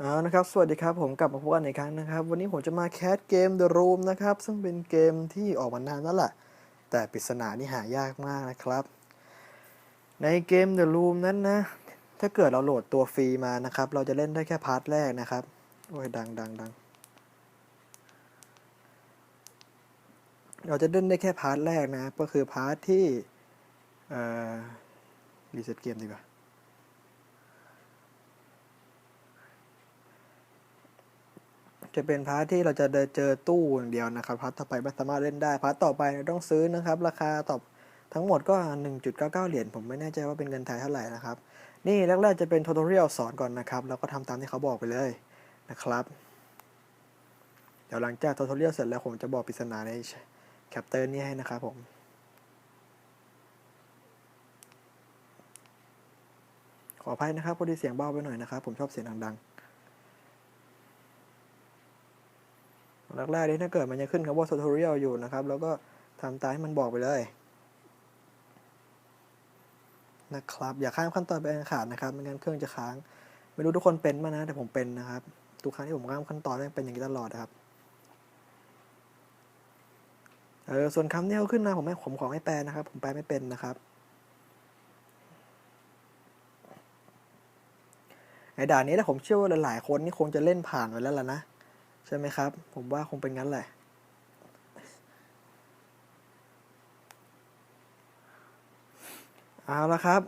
เอานะครับ สวัสดีครับ ผมกลับมาพบกันอีกครั้งนะครับ วันนี้ผมจะมาแคสเกม The Room นะครับ ซึ่งเป็นเกมที่ออกมานานแล้วล่ะแต่ปริศนานี่หายากมากนะครับ ในเกม The Room นั้นนะ ถ้าเกิดเราโหลดตัวฟรีมานะครับ เราจะเล่นได้แค่พาร์ทแรกนะครับ โอ้ย ดังดังดังเราจะเล่นได้แค่พาร์ทแรกนะ ก็คือพาร์ทที่ เอ่อ รีเซ็ตเกมดีกว่า จะเป็นพาร์ทที่เราจะเจอตู้อย่างเดียวนะครับพาร์ทต่อไปไม่สามารถเล่นได้พาร์ทต่อไปต้องซื้อนะครับ ราคาตอบทั้งหมดก็ 1.99 เหรียญผมไม่แน่ใจว่าเป็นเงินไทยเท่าไหร่นะครับ นี่แรกๆจะเป็นท u ต o เรียลสอนก่อนนะครับ แล้วก็ทำตามที่เขาบอกไปเลยนะครับ เดี๋ยวหลังจากท u ต o เรียลเสร็จแล้วผมจะบอกปริศนาในแคปเตอร์นี้ให้นะครับผมขออภัยนะครับพอดีเสียงเบาไปหน่อยนะครับ ผมชอบเสียงดังๆ แรกๆนี้ถ้าเกิดมันจะขึ้นคำว่า tutorial อยู่นะครับ แล้วก็ทำตามให้มันบอกไปเลยนะครับ อย่าข้ามขั้นตอนไปขาดนะครับไม่งั้นเครื่องจะค้าง ไม่รู้ทุกคนเป็นมั้ยนะ แต่ผมเป็นนะครับ ทุกครั้งที่ผมข้ามขั้นตอนเป็นอย่างนี้ตลอดนะครับเออส่วนคำที่เขาขึ้นมาผมไม่ผมขอให้แปลนะครับ ผมแปลไม่เป็นนะครับในด่านนี้นะผมเชื่อว่าหลายๆคนนี่คงจะเล่นผ่านไปแล้วล่ะนะ ใช่ไหมครับ ผมว่าคงเป็นงั้นแหละ เอาละครับ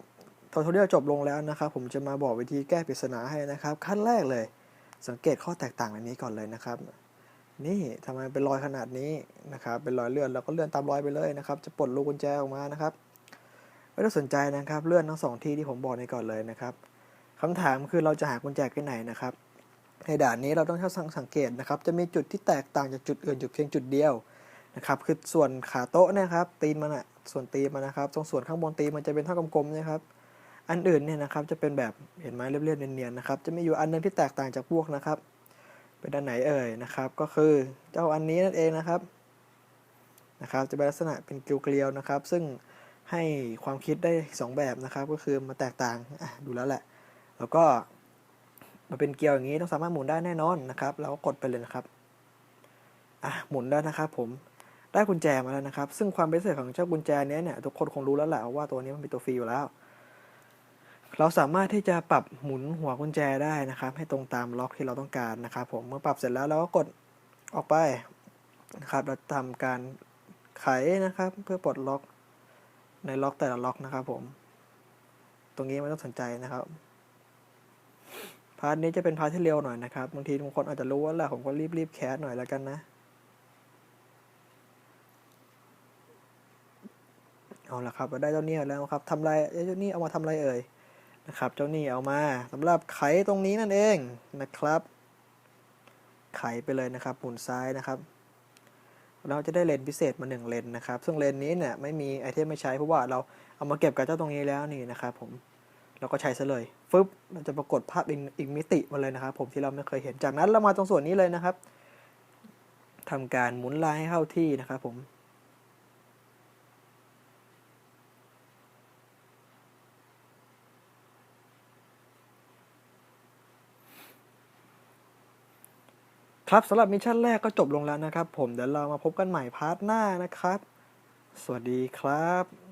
ทอทเรียจบลงแล้วนะครับ ผมจะมาบอกวิธีแก้ปริศนาให้นะครับ ขั้นแรกเลย สังเกตข้อแตกต่างอันนี้ก่อนเลยนะครับ นี่ทำไมเป็นรอยขนาดนี้นะครับ เป็นรอยเลื่อนเราก็เลื่อนตามรอยไปเลยนะครับ จะปลดลูกกุญแจออกมานะครับไม่ต้องสนใจนะครับ เลื่อนทั้งสองที่ที่ผมบอกในก่อนเลยนะครับคำถามคือเราจะหากุญแจที่ไหนนะครับ ในด่านนี้เราต้องช่างสังเกตนะครับ จะมีจุดที่แตกต่างจากจุดอื่นอยู่เพียงจุดเดียวนะครับ คือส่วนขาโต๊ะนะครับ ตีนมันอะส่วนตีนมันนะครับ ตรงส่วนข้างบนตีนมันจะเป็นท่ากลมๆนะครับ อันอื่นเนี่ยนะครับจะเป็นแบบเห็นไหมเรียบๆเนียนๆนะครับ จะมีอยู่อันหนึงที่แตกต่างจากพวกนะครับ เป็นด้านไหนเอ่ยนะครับ ก็คือเจ้าอันนี้นั่นเองนะครับนะครับ จะเป็นลักษณะเป็นเกลียวๆนะครับ ซึ่งให้ความคิดได้สองแบบนะครับ ก็คือมาแตกต่างดูแล้วแหละ แล้วก็ มาเป็นเกลียวอย่างนี้ต้องสามารถหมุนได้แน่นอนนะครับ เราก็กดไปเลยนะครับอะหมุนได้นะครับผมได้กุญแจมาแล้วนะครับ ซึ่งความพิเศษของเจ้ากุญแจเนี้ยเนี่ยทุกคนคงรู้แล้วแหละว่าตัวนี้มันเป็นตัวฟรีอยู่แล้ว เราสามารถที่จะปรับหมุนหัวกุญแจได้นะครับ ให้ตรงตามล็อกที่เราต้องการนะครับ ผมเมื่อปรับเสร็จแล้วเราก็กดออกไปนะครับ เราทำการไขนะครับ เพื่อปลดล็อกในล็อกแต่ละล็อกนะครับ ผม ตรงนี้ไม่ต้องสนใจนะครับ พาร์ทนี้จะเป็นพาร์ทที่เร็วหน่อยนะครับ บางทีบางคนอาจจะรู้ว่าแหละผมก็รีบๆแคสหน่อยแล้วกันนะ เอาละครับเราได้เจ้าหนี้แล้วครับทำไรเจ้านี้เอามาทำอะไรเอ่ยนะครับ เจ้านี้เอามาสำหรับไขตรงนี้นั่นเองนะครับ ไขไปเลยนะครับหมุนซ้ายนะครับ เราจะได้เลนพิเศษมาหนึ่งเลนนะครับ ซึ่งเลนนี้เนี่ยไม่มีไอเทมไม่ใช้เพราะว่าเราเอามาเก็บกับเจ้าตรงนี้แล้วนี่นะครับผม เราก็ใช้ซะเลยฟึบเราจะปรากฏภาพอีกอีกมิติมาเลยนะครับ ผมที่เราไม่เคยเห็นจากนั้นเรามาตรงส่วนนี้เลยนะครับทำการหมุนลายให้เข้าที่นะครับผมครับสำหรับมิชชั่นแรกก็จบลงแล้วนะครับ ผมเดี๋ยวเรามาพบกันใหม่พาร์ทหน้านะครับ สวัสดีครับ